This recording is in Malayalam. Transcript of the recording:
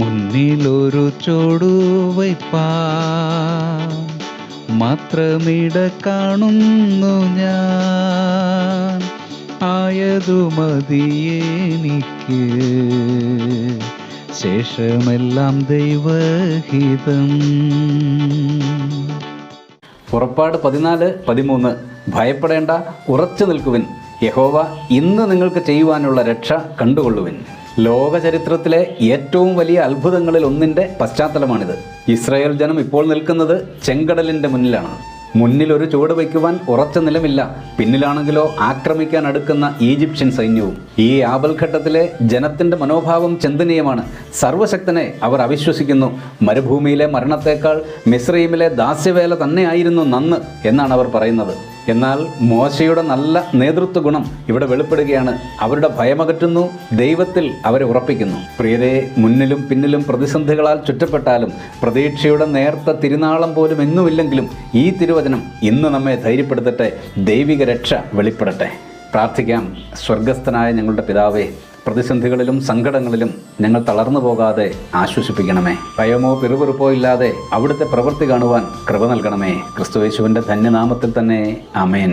മുന്നിലൊരു ചുവടുവയ്പ്പാ മാത്രമിട കാണുന്നു ഞാൻ. ആയതു മതിയെനിക്ക് ശേഷമെല്ലാം ദൈവഹിതം. പുറപ്പാട് പതിനാല് പതിമൂന്ന്. ഭയപ്പെടേണ്ട ഉറച്ചു നിൽക്കുവിൻ. യഹോവ ഇന്ന് നിങ്ങൾക്ക് ചെയ്യുവാനുള്ള രക്ഷ കണ്ടുകൊള്ളുവിൻ. ലോക ചരിത്രത്തിലെ ഏറ്റവും വലിയ അത്ഭുതങ്ങളിൽ ഒന്നിന്റെ പശ്ചാത്തലമാണിത്. ഇസ്രായേൽ ജനം ഇപ്പോൾ നിൽക്കുന്നത് ചെങ്കടലിന്റെ മുന്നിലാണ്. മുന്നിൽ ഒരു ചുവട് വയ്ക്കുവാൻ ഉറച്ച നിലമില്ല. പിന്നിലാണെങ്കിലോ ആക്രമിക്കാൻ അടുക്കുന്ന ഈജിപ്ഷ്യൻ സൈന്യവും. ഈ ആപൽഘട്ടത്തിലെ ജനത്തിന്റെ മനോഭാവം ചിന്തനീയമാണ്. സർവശക്തനെ അവർ അവിശ്വസിക്കുന്നു. മരുഭൂമിയിലെ മരണത്തേക്കാൾ മിസ്രൈമിലെ ദാസ്യവേല തന്നെയായിരുന്നു നന്ന് എന്നാണ് അവർ പറയുന്നത്. എന്നാൽ മോശയുടെ നല്ല നേതൃത്വ ഗുണം ഇവിടെ വെളിപ്പെടുകയാണ്. അവരുടെ ഭയമകറ്റുന്നു ദൈവത്തിൽ അവരെ ഉറപ്പിക്കുന്നു. പ്രിയരെ മുന്നിലും പിന്നിലും പ്രതിസന്ധികളാൽ ചുറ്റപ്പെട്ടാലും പ്രതീക്ഷയുടെ നേർത്ത തിരുനാളം പോലും എന്നുമില്ലെങ്കിലും ഈ തിരുവചനം ഇന്ന് നമ്മെ ധൈര്യപ്പെടുത്തട്ടെ ദൈവിക രക്ഷ വെളിപ്പെടട്ടെ. പ്രാർത്ഥിക്കാം സ്വർഗസ്ഥനായ ഞങ്ങളുടെ പിതാവേ പ്രതിസന്ധികളിലും സങ്കടങ്ങളിലും ഞങ്ങൾ തളർന്നു പോകാതെ ആശ്വസിപ്പിക്കണമേ. ഭയമോ പിറുപിറുപ്പോ ഇല്ലാതെ അവിടുത്തെ പ്രവൃത്തി കാണുവാൻ കൃപ നൽകണമേ. ക്രിസ്തുയേശുവിന്റെ ധന്യനാമത്തിൽ തന്നെ അമേൻ